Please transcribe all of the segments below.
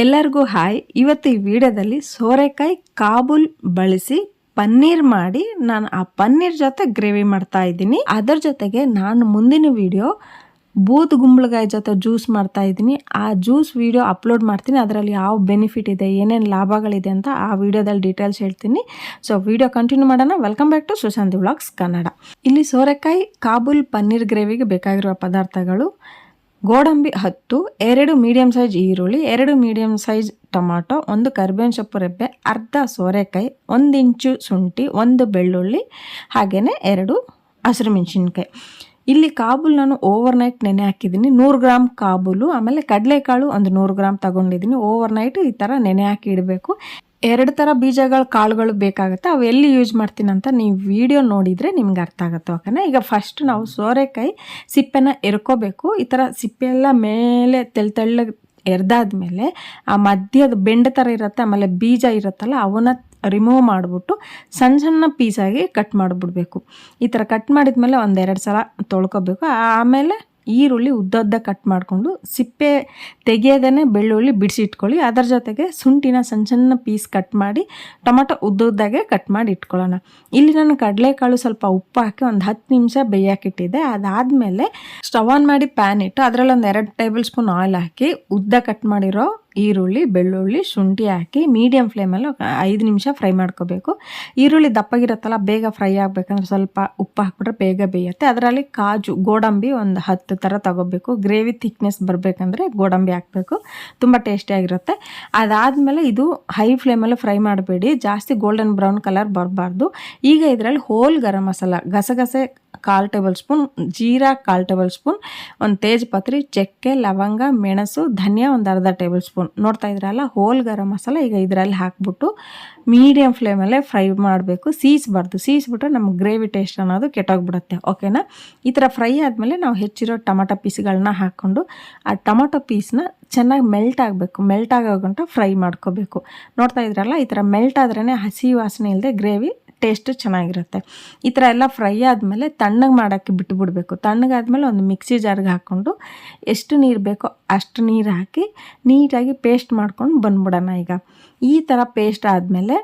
ಎಲ್ಲರಿಗೂ ಹಾಯ್. ಇವತ್ತು ಈ ವಿಡಿಯೋದಲ್ಲಿ ಸೋರೆಕಾಯಿ ಕಾಬೂಲ್ ಬಳಸಿ ಪನ್ನೀರ್ ಮಾಡಿ ನಾನು ಆ ಪನ್ನೀರ್ ಜೊತೆ ಗ್ರೇವಿ ಮಾಡ್ತಾ ಇದ್ದೀನಿ. ಅದರ ಜೊತೆಗೆ ನಾನು ಮುಂದಿನ ವಿಡಿಯೋ ಬೂತ್ ಗುಂಬಳಕಾಯಿ ಜೊತೆ ಜ್ಯೂಸ್ ಮಾಡ್ತಾ ಇದ್ದೀನಿ. ಆ ಜ್ಯೂಸ್ ವಿಡಿಯೋ ಅಪ್ಲೋಡ್ ಮಾಡ್ತೀನಿ. ಅದರಲ್ಲಿ ಯಾವ ಬೆನಿಫಿಟ್ ಇದೆ, ಏನೇನು ಲಾಭಗಳಿದೆ ಅಂತ ಆ ವಿಡಿಯೋದಲ್ಲಿ ಡೀಟೇಲ್ಸ್ ಹೇಳ್ತೀನಿ. ಸೊ ವಿಡಿಯೋ ಕಂಟಿನ್ಯೂ ಮಾಡೋಣ. Welcome back to Sushanti vlogs Kannada ಇಲ್ಲಿ ಸೋರೆಕಾಯಿ, ಕಾಬೂಲ್, ಪನ್ನೀರ್ ಗ್ರೇವಿಗೆ ಬೇಕಾಗಿರುವ ಪದಾರ್ಥಗಳು ಗೋಡಂಬಿ ಹತ್ತು, ಎರಡು ಮೀಡಿಯಂ ಸೈಜ್ ಈರುಳ್ಳಿ, ಎರಡು ಮೀಡಿಯಂ ಸೈಜ್ ಟೊಮಾಟೊ, ಒಂದು ಕರಿಬೇವಿನ ಸೊಪ್ಪು ರೆಬ್ಬೆ, ಅರ್ಧ ಸೋರೆಕಾಯಿ, ಒಂದು ಇಂಚು ಶುಂಠಿ, ಒಂದು ಬೆಳ್ಳುಳ್ಳಿ ಹಾಗೆಯೇ ಎರಡು ಹಸಿರು ಮೆಣಸಿನ್ಕಾಯಿ. ಇಲ್ಲಿ ಕಾಬೂಲ್ ನಾನು ಓವರ್ ನೈಟ್ ನೆನೆ ಹಾಕಿದ್ದೀನಿ. ನೂರು ಗ್ರಾಮ್ ಕಾಬೂಲು, ಆಮೇಲೆ ಕಡಲೆಕಾಳು ಒಂದು ನೂರು ಗ್ರಾಮ್ ತಗೊಂಡಿದ್ದೀನಿ. ಓವರ್ ನೈಟ್ ಈ ಥರ ನೆನೆ ಹಾಕಿ ಇಡಬೇಕು. ಎರಡು ಥರ ಬೀಜಗಳ ಕಾಳುಗಳು ಬೇಕಾಗುತ್ತೆ, ಅವು ಎಲ್ಲಿ ಯೂಸ್ ಮಾಡ್ತೀನಂತ ನೀವು ವಿಡಿಯೋ ನೋಡಿದರೆ ನಿಮ್ಗೆ ಅರ್ಥ ಆಗುತ್ತೆ ಓಕೆನಾ ಈಗ ಫಸ್ಟ್ ನಾವು ಸೋರೆಕಾಯಿ ಸಿಪ್ಪೆನ ಎರ್ಕೋಬೇಕು. ಈ ಥರ ಸಿಪ್ಪೆ ಎಲ್ಲ ಮೇಲೆ ತೆಳ್ ತೆಳ್ಳಗೆ ಎರ್ದಾದ್ಮೇಲೆ ಆ ಮಧ್ಯದ ಬೆಂಡ ಥರ ಇರುತ್ತೆ, ಆಮೇಲೆ ಬೀಜ ಇರುತ್ತಲ್ಲ, ಅವನ್ನ ರಿಮೂವ್ ಮಾಡಿಬಿಟ್ಟು ಸಣ್ಣ ಸಣ್ಣ ಪೀಸಾಗಿ ಕಟ್ ಮಾಡಿಬಿಡ್ಬೇಕು. ಈ ಥರ ಕಟ್ ಮಾಡಿದ್ಮೇಲೆ ಒಂದೆರಡು ಸಲ ತೊಳ್ಕೊಬೇಕು. ಆಮೇಲೆ ಈರುಳ್ಳಿ ಉದ್ದ ಕಟ್ ಮಾಡಿಕೊಂಡು ಸಿಪ್ಪೆ ತೆಗೆಯದೇ ಬೆಳ್ಳುಳ್ಳಿ ಬಿಡಿಸಿಟ್ಕೊಳ್ಳಿ. ಅದರ ಜೊತೆಗೆ ಶುಂಠಿನ ಸಣ್ಣ ಸಣ್ಣ ಪೀಸ್ ಕಟ್ ಮಾಡಿ ಟೊಮೊಟೊ ಉದ್ದುದ್ದಾಗೆ ಕಟ್ ಮಾಡಿ ಇಟ್ಕೊಳ್ಳೋಣ. ಇಲ್ಲಿ ನಾನು ಕಡಲೆಕಾಳು ಸ್ವಲ್ಪ ಉಪ್ಪು ಹಾಕಿ ಒಂದು ಹತ್ತು ನಿಮಿಷ ಬೇಯಕ್ಕಿಟ್ಟಿದ್ದೆ ಅದಾದಮೇಲೆ ಸ್ಟವ್ ಆನ್ ಮಾಡಿ ಪ್ಯಾನ್ ಇಟ್ಟು ಅದರಲ್ಲಿ ಒಂದು ಎರಡು ಟೇಬಲ್ ಸ್ಪೂನ್ ಆಯಿಲ್ ಹಾಕಿ ಉದ್ದ ಕಟ್ ಮಾಡಿರೋ ಈರುಳ್ಳಿ, ಬೆಳ್ಳುಳ್ಳಿ, ಶುಂಠಿ ಹಾಕಿ ಮೀಡಿಯಮ್ ಫ್ಲೇಮಲ್ಲಿ ಐದು ನಿಮಿಷ ಫ್ರೈ ಮಾಡ್ಕೋಬೇಕು. ಈರುಳ್ಳಿ ದಪ್ಪಗಿರುತ್ತಲ್ಲ, ಬೇಗ ಫ್ರೈ ಆಗಬೇಕಂದ್ರೆ ಸ್ವಲ್ಪ ಉಪ್ಪು ಹಾಕ್ಬಿಟ್ರೆ ಬೇಗ ಬೇಯುತ್ತೆ. ಅದರಲ್ಲಿ ಕಾಜು, ಗೋಡಂಬಿ ಒಂದು ಹತ್ತು ಥರ ತಗೋಬೇಕು. ಗ್ರೇವಿ ಥಿಕ್ನೆಸ್ ಬರಬೇಕಂದ್ರೆ ಗೋಡಂಬಿ ಹಾಕಬೇಕು. ತುಂಬ ಟೇಸ್ಟಿಯಾಗಿರುತ್ತೆ ಅದಾದಮೇಲೆ ಇದು ಹೈ ಫ್ಲೇಮಲ್ಲಿ ಫ್ರೈ ಮಾಡಬೇಡಿ. ಜಾಸ್ತಿ ಗೋಲ್ಡನ್ ಬ್ರೌನ್ ಕಲರ್ ಬರಬಾರ್ದು. ಈಗ ಇದರಲ್ಲಿ ಹೋಲ್ ಗರಂ ಮಸಾಲ, ಗಸಗಸೆ ಕಾಲು ಟೇಬಲ್ ಸ್ಪೂನ್, ಜೀರಾ ಕಾಲು ಟೇಬಲ್ ಸ್ಪೂನ್, ಒಂದು ತೇಜ್ಪತ್ರಿ ಚಕ್ಕೆ, ಲವಂಗ, ಮೆಣಸು, ಧನಿಯಾ ಒಂದು ಅರ್ಧ ಟೇಬಲ್ ಸ್ಪೂನ್. ನೋಡ್ತಾ ಇದ್ರಲ್ಲ, ಹೋಲ್ ಗರಂ ಮಸಾಲ ಈಗ ಇದರಲ್ಲಿ ಹಾಕ್ಬಿಟ್ಟು ಮೀಡಿಯಮ್ ಫ್ಲೇಮಲ್ಲೇ ಫ್ರೈ ಮಾಡಬೇಕು. ಸೀಸ್ಬಾರ್ದು. ಸೀಸ್ಬಿಟ್ರೆ ನಮ್ಗೆ ಗ್ರೇವಿ ಟೇಸ್ಟ್ ಅನ್ನೋದು ಕೆಟ್ಟೋಗ್ಬಿಡುತ್ತೆ. ಓಕೆನಾ? ಈ ಥರ ಫ್ರೈ ಆದಮೇಲೆ ನಾವು ಹೆಚ್ಚಿರೋ ಟೊಮಟೊ ಪೀಸ್ಗಳನ್ನ ಹಾಕ್ಕೊಂಡು ಆ ಟೊಮೊಟೊ ಪೀಸ್ನ ಚೆನ್ನಾಗಿ ಮೆಲ್ಟ್ ಆಗಬೇಕು. ಮೆಲ್ಟ್ ಆಗೋಗಂಟ ಫ್ರೈ ಮಾಡ್ಕೋಬೇಕು. ನೋಡ್ತಾ ಇದ್ರಲ್ಲ, ಈ ಥರ ಮೆಲ್ಟ್ ಆದ್ರೇ ಹಸಿ ವಾಸನೆ ಇಲ್ಲದೆ ಗ್ರೇವಿ ಟೇಸ್ಟ್ ಚೆನ್ನಾಗಿರುತ್ತೆ. ಈ ಥರ ಎಲ್ಲ ಫ್ರೈ ಆದಮೇಲೆ ತಣ್ಣಗೆ ಮಾಡೋಕ್ಕೆ ಬಿಟ್ಟುಬಿಡಬೇಕು ತಣ್ಣಗಾದ್ಮೇಲೆ ಒಂದು ಮಿಕ್ಸಿ ಜಾರ್ಗೆ ಹಾಕ್ಕೊಂಡು ಎಷ್ಟು ನೀರು ಬೇಕೋ ಅಷ್ಟು ನೀರು ಹಾಕಿ ನೀಟಾಗಿ ಪೇಸ್ಟ್ ಮಾಡ್ಕೊಂಡು ಬಂದ್ಬಿಡೋಣ ಈಗ. ಈ ಥರ ಪೇಸ್ಟ್ ಆದಮೇಲೆ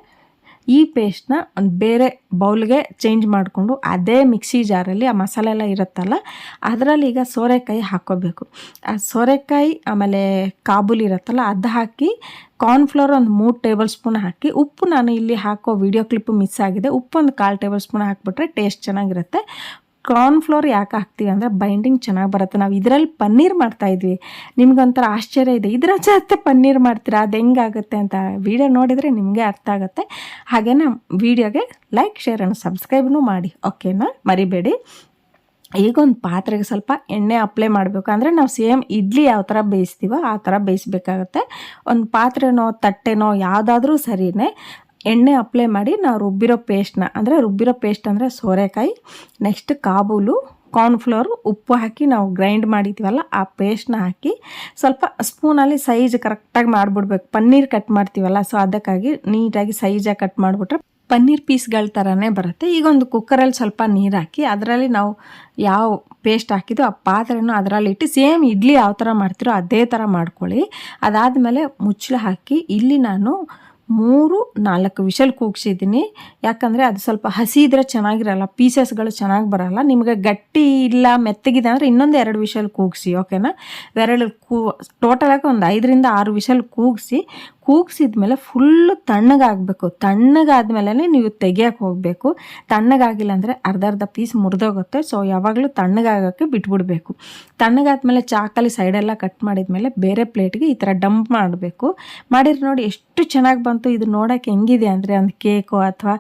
ಈ ಪೇಸ್ಟ್ನ ಒಂದು ಬೇರೆ ಬೌಲ್ಗೆ ಚೇಂಜ್ ಮಾಡಿಕೊಂಡು ಅದೇ ಮಿಕ್ಸಿ ಜಾರಲ್ಲಿ ಆ ಮಸಾಲೆ ಎಲ್ಲ ಇರುತ್ತಲ್ಲ, ಅದರಲ್ಲಿ ಈಗ ಸೋರೆಕಾಯಿ ಹಾಕ್ಕೋಬೇಕು ಆ ಸೋರೆಕಾಯಿ ಆಮೇಲೆ ಕಾಬೂಲ್ ಇರುತ್ತಲ್ಲ, ಅದು ಹಾಕಿ ಕಾರ್ನ್ಫ್ಲೋರ್ ಒಂದು ಮೂರು ಟೇಬಲ್ ಸ್ಪೂನ್ ಹಾಕಿ, ಉಪ್ಪು ನಾನು ಇಲ್ಲಿ ಹಾಕೋ ವಿಡಿಯೋ ಕ್ಲಿಪ್ಪು ಮಿಸ್ ಆಗಿದೆ. ಉಪ್ಪು ಒಂದು ಕಾಲು ಟೇಬಲ್ ಸ್ಪೂನ್ ಹಾಕಿಬಿಟ್ರೆ ಟೇಸ್ಟ್ ಚೆನ್ನಾಗಿರುತ್ತೆ. ಕಾರ್ನ್ಫ್ಲೋರ್ ಯಾಕೆ ಹಾಕ್ತೀವಿ ಅಂದರೆ ಬೈಂಡಿಂಗ್ ಚೆನ್ನಾಗಿ ಬರುತ್ತೆ. ನಾವು ಇದರಲ್ಲಿ ಪನ್ನೀರ್ ಮಾಡ್ತಾಯಿದ್ವಿ ನಿಮ್ಗೊಂಥರ ಆಶ್ಚರ್ಯ ಇದೆ. ಇದರ ಜೊತೆ ಪನ್ನೀರ್ ಮಾಡ್ತೀರಾ? ಅದು ಹೆಂಗಾಗುತ್ತೆ ಅಂತ ವಿಡಿಯೋ ನೋಡಿದರೆ ನಿಮಗೆ ಅರ್ಥ ಆಗುತ್ತೆ. ಹಾಗೇನ ವಿಡಿಯೋಗೆ ಲೈಕ್ ಶೇರ್ ಆ್ಯಂಡ್ ಸಬ್ಸ್ಕ್ರೈಬ್ನೂ ಮಾಡಿ. ಓಕೆನಾ ಮರಿಬೇಡಿ. ಈಗ ಒಂದು ಪಾತ್ರೆಗೆ ಸ್ವಲ್ಪ ಎಣ್ಣೆ ಅಪ್ಲೈ ಮಾಡಬೇಕು. ಅಂದರೆ ನಾವು ಸೇಮ್ ಇಡ್ಲಿ ಯಾವ ಥರ ಬೇಯಿಸ್ತೀವೋ ಆ ಥರ ಬೇಯಿಸ್ಬೇಕಾಗತ್ತೆ. ಒಂದು ಪಾತ್ರೆನೋ, ತಟ್ಟೆನೋ ಯಾವುದಾದ್ರೂ ಸರಿಯೇ ಎಣ್ಣೆ ಅಪ್ಲೈ ಮಾಡಿ ನಾವು ರುಬ್ಬಿರೋ ಪೇಸ್ಟ್ನ ಅಂದರೆ ರುಬ್ಬಿರೋ ಪೇಸ್ಟ್ ಅಂದರೆ ಸೋರೆಕಾಯಿ ನೆಕ್ಸ್ಟ್ ಕಾಬೂಲು ಕಾರ್ನ್ಫ್ಲೋರು ಉಪ್ಪು ಹಾಕಿ ನಾವು ಗ್ರೈಂಡ್ ಮಾಡಿದ್ದೀವಲ್ಲ ಆ ಪೇಸ್ಟ್ನ ಹಾಕಿ ಸ್ವಲ್ಪ ಸ್ಪೂನಲ್ಲಿ ಸೈಜ್ ಕರೆಕ್ಟಾಗಿ ಮಾಡಿಬಿಡ್ಬೇಕು. ಪನ್ನೀರ್ ಕಟ್ ಮಾಡ್ತೀವಲ್ಲ ಸೊ ಅದಕ್ಕಾಗಿ ನೀಟಾಗಿ ಸೈಜಾಗಿ ಕಟ್ ಮಾಡಿಬಿಟ್ರೆ ಪನ್ನೀರ್ ಪೀಸ್ಗಳ ಥರನೇ ಬರುತ್ತೆ. ಈಗ ಒಂದು ಕುಕ್ಕರಲ್ಲಿ ಸ್ವಲ್ಪ ನೀರು ಹಾಕಿ ಅದರಲ್ಲಿ ನಾವು ಯಾವ ಪೇಸ್ಟ್ ಹಾಕಿದ್ದು ಆ ಪಾತ್ರೆನೂ ಅದರಲ್ಲಿ ಇಟ್ಟು ಸೇಮ್ ಇಡ್ಲಿ ಯಾವ ಥರ ಮಾಡ್ತಿರೋ ಅದೇ ಥರ ಮಾಡ್ಕೊಳ್ಳಿ. ಅದಾದಮೇಲೆ ಮುಚ್ಚಳ ಹಾಕಿ ಇಲ್ಲಿ ನಾನು ಮೂರು, ನಾಲ್ಕು ವಿಷಲ್ ಕೂಗ್ಸಿದ್ದೀನಿ. ಯಾಕಂದರೆ ಅದು ಸ್ವಲ್ಪ ಹಸಿ ಇದ್ರೆ ಚೆನ್ನಾಗಿರಲ್ಲ, ಪೀಸಸ್ಗಳು ಚೆನ್ನಾಗಿ ಬರಲ್ಲ. ನಿಮಗೆ ಗಟ್ಟಿ ಇಲ್ಲ, ಮೆತ್ತಗಿದೆ ಅಂದರೆ ಇನ್ನೊಂದು ಎರಡು ವಿಷಲ್ ಕೂಗಿಸಿ ಓಕೆನಾ ಎರಡು ಕೂ ಟೋಟಲಾಗಿ ಒಂದು ಐದರಿಂದ ಆರು ವಿಷಲ್ ಕೂಗಿಸಿ ಕೂಗ್ಸಿದ ಮೇಲೆ ಫುಲ್ಲು ತಣ್ಣಗಾಗಬೇಕು. ತಣ್ಣಗಾದ್ಮೇಲೆ ನೀವು ತೆಗಿಯೋಕೆ ಹೋಗಬೇಕು. ತಣ್ಣಗಾಗಿಲ್ಲ ಅಂದರೆ ಅರ್ಧ ಅರ್ಧ ಪೀಸ್ ಮುರಿದೋಗುತ್ತೆ. ಸೊ ಯಾವಾಗಲೂ ತಣ್ಣಗಾಗೋಕ್ಕೆ ಬಿಟ್ಬಿಡಬೇಕು. ತಣ್ಣಗಾದ್ಮೇಲೆ ಚಾಕಲ್ಲಿ ಸೈಡೆಲ್ಲ ಕಟ್ ಮಾಡಿದ್ಮೇಲೆ ಬೇರೆ ಪ್ಲೇಟ್ಗೆ ಈ ಥರ ಡಂಪ್ ಮಾಡಬೇಕು. ಮಾಡಿದ್ರೆ ನೋಡಿ ಎಷ್ಟು ಚೆನ್ನಾಗಿ ಬಂತು. ಇದು ನೋಡೋಕ್ಕೆ ಹೆಂಗಿದೆ ಅಂದರೆ ಒಂದು ಕೇಕು ಅಥವಾ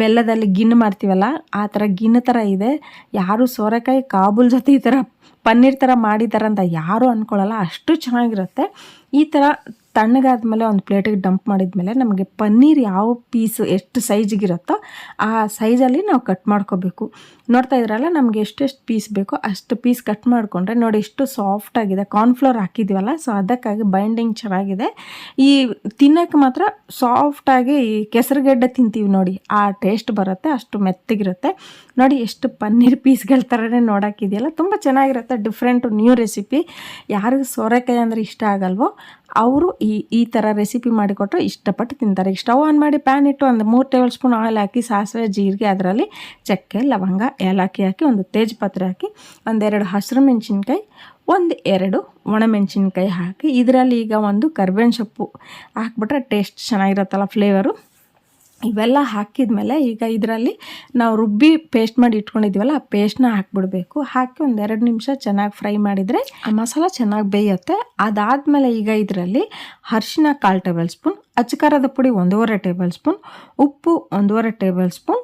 ಬೆಲ್ಲದಲ್ಲಿ ಗಿಣ್ಣು ಮಾಡ್ತೀವಲ್ಲ, ಆ ಥರ ಗಿಣ್ಣು ಥರ ಇದೆ. ಯಾರು ಸೋರೆಕಾಯಿ, ಕಾಬೂಲ್ ಜೊತೆ ಈ ಥರ ಪನ್ನೀರ್ ಥರ ಅಂತ ಯಾರೂ ಅಂದ್ಕೊಳ್ಳಲ್ಲ ಅಷ್ಟು ಚೆನ್ನಾಗಿರುತ್ತೆ. ಈ ಥರ ತಣ್ಣಗಾದ್ಮೇಲೆ ಒಂದು ಪ್ಲೇಟಿಗೆ ಡಂಪ್ ಮಾಡಿದ್ಮೇಲೆ ನಮಗೆ ಪನ್ನೀರ್ ಯಾವ ಪೀಸು ಎಷ್ಟು ಸೈಜಿಗಿರುತ್ತೋ ಆ ಸೈಜಲ್ಲಿ ನಾವು ಕಟ್ ಮಾಡ್ಕೋಬೇಕು. ನೋಡ್ತಾ ಇದ್ರಲ್ಲ, ನಮಗೆ ಎಷ್ಟೆಷ್ಟು ಪೀಸ್ ಬೇಕೋ ಅಷ್ಟು ಪೀಸ್ ಕಟ್ ಮಾಡಿಕೊಂಡ್ರೆ ನೋಡಿ ಎಷ್ಟು ಸಾಫ್ಟಾಗಿದೆ ಕಾರ್ನ್ಫ್ಲೋರ್ ಹಾಕಿದ್ದೀವಲ್ಲ ಸೊ ಅದಕ್ಕಾಗಿ ಬೈಂಡಿಂಗ್ ಚೆನ್ನಾಗಿದೆ. ಈ ತಿನ್ನೋಕ್ಕೆ ಮಾತ್ರ ಸಾಫ್ಟಾಗಿ ಈ ಕೆಸರುಗಡ್ಡೆ ತಿಂತೀವಿ ನೋಡಿ, ಆ ಟೇಸ್ಟ್ ಬರುತ್ತೆ, ಅಷ್ಟು ಮೆತ್ತಗಿರುತ್ತೆ. ನೋಡಿ ಎಷ್ಟು ಪನ್ನೀರ್ ಪೀಸ್ಗಳ ಥರನೇ ನೋಡೋಕ್ಕಿದೆಯಲ್ಲ ತುಂಬ ಚೆನ್ನಾಗಿರುತ್ತೆ ಡಿಫ್ರೆಂಟು ನ್ಯೂ ರೆಸಿಪಿ ಯಾರಿಗೂ ಸೋರೆಕಾಯಿ ಅಂದರೆ ಇಷ್ಟ ಆಗಲ್ವೋ, ಅವರು ಈ ಈ ಥರ ರೆಸಿಪಿ ಮಾಡಿಕೊಟ್ರೆ ಇಷ್ಟಪಟ್ಟು ತಿಂತಾರೆ. ಸ್ಟವ್ ಆನ್ ಮಾಡಿ ಪ್ಯಾನ್ ಇಟ್ಟು ಒಂದು ಮೂರು ಟೇಬಲ್ ಸ್ಪೂನ್ ಆಯಿಲ್ ಹಾಕಿ, ಸಾಸಿವೆ, ಜೀರಿಗೆ, ಅದರಲ್ಲಿ ಚಕ್ಕೆ, ಲವಂಗ, ಏಲಕ್ಕಿ ಹಾಕಿ, ಒಂದು ತೇಜ್ಪತ್ರೆ ಹಾಕಿ ಒಂದೆರಡು ಹಸಿರು ಮೆಣಸಿನ್ಕಾಯಿ, ಒಂದು ಎರಡು ಒಣಮೆಣಸಿನ್ಕಾಯಿ ಹಾಕಿ, ಇದರಲ್ಲಿ ಈಗ ಒಂದು ಕರ್ಬೇವಿನ ಸೊಪ್ಪು ಹಾಕ್ಬಿಟ್ರೆ ಟೇಸ್ಟ್ ಚೆನ್ನಾಗಿರುತ್ತಲ್ಲ ಫ್ಲೇವರು ಇವೆಲ್ಲ ಹಾಕಿದ್ಮೇಲೆ ಈಗ ಇದರಲ್ಲಿ ನಾವು ರುಬ್ಬಿ ಪೇಸ್ಟ್ ಮಾಡಿ ಇಟ್ಕೊಂಡಿದ್ದೀವಲ್ಲ ಆ ಪೇಸ್ಟ್ನ ಹಾಕ್ಬಿಡ್ಬೇಕು. ಹಾಕಿ ಒಂದು ಎರಡು ನಿಮಿಷ ಚೆನ್ನಾಗಿ ಫ್ರೈ ಮಾಡಿದರೆ ಆ ಮಸಾಲ ಚೆನ್ನಾಗಿ ಬೇಯುತ್ತೆ. ಅದಾದಮೇಲೆ ಈಗ ಇದರಲ್ಲಿ ಅರಿಶಿನ ಕಾಲು ಟೇಬಲ್ ಸ್ಪೂನ್ ಅಚ್ಚಕಾರದ ಪುಡಿ ಒಂದೂವರೆ ಟೇಬಲ್ ಸ್ಪೂನ್, ಉಪ್ಪು ಒಂದೂವರೆ ಟೇಬಲ್ ಸ್ಪೂನ್,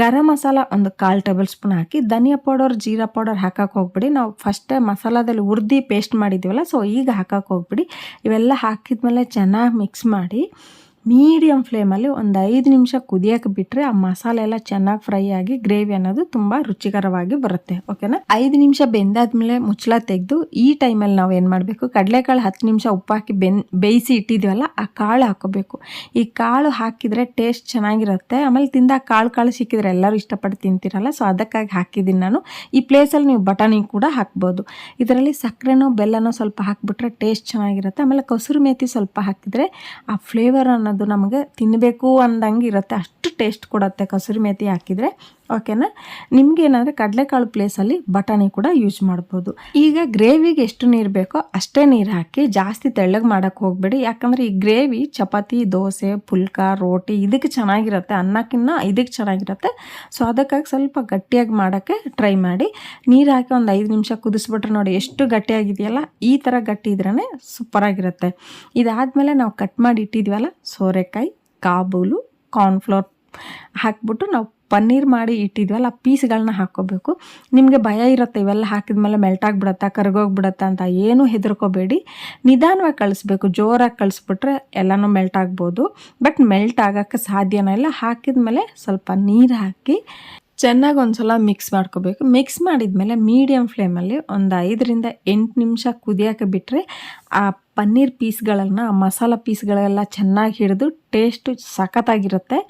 ಗರಂ ಮಸಾಲ ಒಂದು ಕಾಲು ಟೇಬಲ್ ಸ್ಪೂನ್ ಹಾಕಿ, ಧನಿಯಾ ಪೌಡರ್, ಜೀರಾ ಪೌಡರ್ ಹಾಕಕ್ಕೆ ಹೋಗ್ಬಿಡಿ. ನಾವು ಫಸ್ಟೇ ಮಸಾಲದಲ್ಲಿ ಹುರ್ದು ಪೇಸ್ಟ್ ಮಾಡಿದ್ದೀವಲ್ಲ ಸೊ ಈಗ ಹಾಕಕ್ಕೆ ಹೋಗ್ಬಿಡಿ. ಇವೆಲ್ಲ ಹಾಕಿದ್ಮೇಲೆ ಚೆನ್ನಾಗಿ ಮಿಕ್ಸ್ ಮಾಡಿ ಮೀಡಿಯಮ್ ಫ್ಲೇಮಲ್ಲಿ ಒಂದು ಐದು ನಿಮಿಷ ಕುದಿಯೋಕೆ ಬಿಟ್ಟರೆ ಆ ಮಸಾಲೆ ಎಲ್ಲ ಚೆನ್ನಾಗಿ ಫ್ರೈ ಆಗಿ ಗ್ರೇವಿ ಅನ್ನೋದು ತುಂಬ ರುಚಿಕರವಾಗಿ ಬರುತ್ತೆ, ಓಕೆನಾ? ಐದು ನಿಮಿಷ ಬೆಂದಾದ್ಮೇಲೆ ಮುಚ್ಚಳ ತೆಗೆದು ಈ ಟೈಮಲ್ಲಿ ನಾವು ಏನು ಮಾಡಬೇಕು, ಕಡಲೆಕಾಳು ಹತ್ತು ನಿಮಿಷ ಉಪ್ಪು ಹಾಕಿ ಬೆನ್, ಬೇಯಿಸಿ ಇಟ್ಟಿದ್ದೀವಲ್ಲ ಆ ಕಾಳು ಹಾಕೋಬೇಕು. ಈ ಕಾಳು ಹಾಕಿದರೆ ಟೇಸ್ಟ್ ಚೆನ್ನಾಗಿರುತ್ತೆ. ಆಮೇಲೆ ತಿಂದ ಕಾಳು ಕಾಳು ಸಿಕ್ಕಿದ್ರೆ ಎಲ್ಲರೂ ಇಷ್ಟಪಟ್ಟು ತಿಂತೀರಲ್ಲ ಸೊ ಅದಕ್ಕಾಗಿ ಹಾಕಿದ್ದೀನಿ ನಾನು. ಈ ಪ್ಲೇಸಲ್ಲಿ ನೀವು ಬಟಾಣಿ ಕೂಡ ಹಾಕ್ಬೋದು. ಇದರಲ್ಲಿ ಸಕ್ಕರೆನೋ, ಬೆಲ್ಲನೋ ಸ್ವಲ್ಪ ಹಾಕಿಬಿಟ್ರೆ ಟೇಸ್ಟ್ ಚೆನ್ನಾಗಿರುತ್ತೆ. ಆಮೇಲೆ ಕಸೂರು ಮೇತಿ ಸ್ವಲ್ಪ ಹಾಕಿದರೆ ಆ ಫ್ಲೇವರ್ ಅನ್ನೋದು ಅದು ನಮಗೆ ತಿನ್ನಬೇಕು ಅಂದಂಗೆ ಇರುತ್ತೆ. ಅಷ್ಟು ಟೇಸ್ಟ್ ಕೊಡುತ್ತೆ. ಕಸೂರಿ ಮೇಥಿ ಹಾಕಿದರೆ ಓಕೆನಾ? ನಿಮ್ಗೇನಾದರೆ ಕಡಲೆಕಾಳು ಪ್ಲೇಸಲ್ಲಿ ಬಟಾಣಿ ಕೂಡ ಯೂಸ್ ಮಾಡ್ಬೋದು. ಈಗ ಗ್ರೇವಿಗೆ ಎಷ್ಟು ನೀರು ಬೇಕೋ ಅಷ್ಟೇ ನೀರು ಹಾಕಿ ಜಾಸ್ತಿ ತೆಳ್ಳಗೆ ಮಾಡೋಕ್ಕೆ ಹೋಗಬೇಡಿ. ಯಾಕಂದರೆ ಈ ಗ್ರೇವಿ ಚಪಾತಿ, ದೋಸೆ, ಪುಲ್ಕ, ರೋಟಿ ಇದಕ್ಕೆ ಚೆನ್ನಾಗಿರುತ್ತೆ. ಅನ್ನಕ್ಕಿನ್ನ ಇದಕ್ಕೆ ಚೆನ್ನಾಗಿರುತ್ತೆ. ಸೊ ಅದಕ್ಕಾಗಿ ಸ್ವಲ್ಪ ಗಟ್ಟಿಯಾಗಿ ಮಾಡೋಕ್ಕೆ ಟ್ರೈ ಮಾಡಿ. ನೀರು ಹಾಕಿ ಒಂದು ಐದು ನಿಮಿಷ ಕುದಿಸ್ಬಿಟ್ರೆ ನೋಡಿ ಎಷ್ಟು ಗಟ್ಟಿಯಾಗಿದೆಯಲ್ಲ, ಈ ಥರ ಗಟ್ಟಿ ಇದ್ರೇ ಸೂಪರಾಗಿರುತ್ತೆ ಇದಾದಮೇಲೆ ನಾವು ಕಟ್ ಮಾಡಿ ಇಟ್ಟಿದ್ವಲ್ಲ, ಸೋರೆಕಾಯಿ, ಕಾಬೂಲು ಕಾರ್ನ್ಫ್ಲೋರ್ ಹಾಕ್ಬಿಟ್ಟು ನಾವು ಪನ್ನೀರ್ ಮಾಡಿ ಇಟ್ಟಿದ್ವಲ್ಲ, ಆ ಪೀಸ್ಗಳನ್ನ ಹಾಕ್ಕೋಬೇಕು. ನಿಮಗೆ ಭಯ ಇರುತ್ತೆ, ಇವೆಲ್ಲ ಹಾಕಿದ್ಮೇಲೆ ಮೆಲ್ಟ್ ಆಗಿಬಿಡತ್ತಾ, ಕರ್ಗೋಗ್ಬಿಡತ್ತಾ ಅಂತ ಏನೂ ಹೆದರ್ಕೋಬೇಡಿ. ನಿಧಾನವಾಗಿ ಕಳಿಸ್ಬೇಕು, ಜೋರಾಗಿ ಕಳಿಸ್ಬಿಟ್ರೆ ಎಲ್ಲನೂ ಮೆಲ್ಟ್ ಆಗ್ಬೋದು. ಬಟ್ ಮೆಲ್ಟ್ ಆಗೋಕ್ಕೆ ಸಾಧ್ಯನೇ ಇಲ್ಲ. ಹಾಕಿದ್ಮೇಲೆ ಸ್ವಲ್ಪ ನೀರು ಹಾಕಿ ಚೆನ್ನಾಗಿ ಒಂದು ಸಲ ಮಿಕ್ಸ್ ಮಾಡ್ಕೋಬೇಕು. ಮಿಕ್ಸ್ ಮಾಡಿದ್ಮೇಲೆ ಮೀಡಿಯಮ್ ಫ್ಲೇಮಲ್ಲಿ ಒಂದು ಐದರಿಂದ ಎಂಟು ನಿಮಿಷ ಕುದಿಯೋಕೆ ಬಿಟ್ಟರೆ ಆ ಪನ್ನೀರ್ ಪೀಸ್ಗಳನ್ನು, ಆ ಮಸಾಲ ಪೀಸ್ಗಳೆಲ್ಲ ಚೆನ್ನಾಗಿ ಹಿಡಿದು ಟೇಸ್ಟು ಸಖತ್ತಾಗಿರುತ್ತೆ.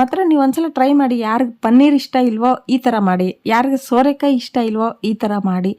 ಮಾತ್ರ ನೀವು ಒಂದ್ಸಲ ಟ್ರೈ ಮಾಡಿ, ಯಾರಿಗೆ ಪನ್ನೀರ್ ಇಷ್ಟ ಇಲ್ವೋ ಈ ಥರ ಮಾಡಿ, ಯಾರಿಗೆ ಸೋರೆಕಾಯಿ ಇಷ್ಟ ಇಲ್ವೋ ಈ ಥರ ಮಾಡಿ.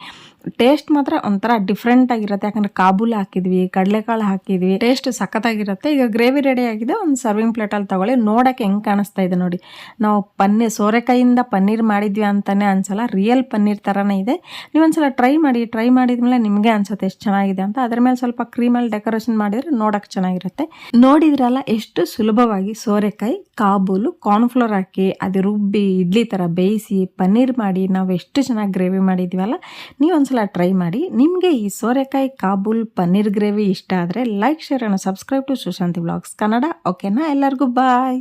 ಟೇಸ್ಟ್ ಮಾತ್ರ ಒಂಥರ ಡಿಫ್ರೆಂಟ್ ಆಗಿರುತ್ತೆ. ಯಾಕಂದ್ರೆ ಕಾಬೂಲ್ ಹಾಕಿದ್ವಿ, ಕಡಲೆಕಾಳು ಹಾಕಿದ್ವಿ, ಟೇಸ್ಟ್ ಸಖತ್ತಾಗಿರುತ್ತೆ. ಈಗ ಗ್ರೇವಿ ರೆಡಿ ಆಗಿದೆ, ಒಂದು ಸರ್ವಿಂಗ್ ಪ್ಲೇಟಲ್ಲಿ ತಗೊಳ್ಳಿ. ನೋಡೋಕೆ ಹೆಂಗೆ ಕಾಣಿಸ್ತಾ ಇದೆ ನೋಡಿ. ನಾವು ಪನ್ನೀರ್, ಸೋರೆಕಾಯಿಂದ ಪನ್ನೀರ್ ಮಾಡಿದ್ವಿ ಅಂತಲೇ ಅನ್ಸಲ್ಲ ರಿಯಲ್ ಪನ್ನೀರ್ ಥರನೇ ಇದೆ. ನೀವೊಂದ್ಸಲ ಟ್ರೈ ಮಾಡಿ, ಟ್ರೈ ಮಾಡಿದ್ಮೇಲೆ ನಿಮಗೆ ಅನ್ಸುತ್ತೆ ಎಷ್ಟು ಚೆನ್ನಾಗಿದೆ ಅಂತ. ಅದ್ರ ಮೇಲೆ ಸ್ವಲ್ಪ ಕ್ರೀಮಲ್ಲಿ ಡೆಕೋರೇಷನ್ ಮಾಡಿದರೆ ನೋಡೋಕೆ ಚೆನ್ನಾಗಿರುತ್ತೆ. ನೋಡಿದ್ರಲ್ಲ, ಎಷ್ಟು ಸುಲಭವಾಗಿ ಸೋರೆಕಾಯಿ, ಕಾಬೂಲು ಕಾರ್ನ್ಫ್ಲೋರ್ ಹಾಕಿ ಅದು ರುಬ್ಬಿ, ಇಡ್ಲಿ ಥರ ಬೇಯಿಸಿ, ಪನ್ನೀರ್ ಮಾಡಿ, ನಾವು ಎಷ್ಟು ಚೆನ್ನಾಗಿ ಗ್ರೇವಿ ಮಾಡಿದ್ದೀವಲ್ಲ ನೀವು ಒಂದ್ಸಲ ಟ್ರೈ ಮಾಡಿ. ನಿಮಗೆ ಈ ಸೋರೆಕಾಯಿ, ಕಾಬೂಲ್, ಪನ್ನೀರ್ ಗ್ರೇವಿ ಇಷ್ಟ ಆದರೆ like, share, and subscribe to Sushanti vlogs Kannada. ಓಕೆನಾ? ಎಲ್ಲರಿಗೂ ಬಾಯ್.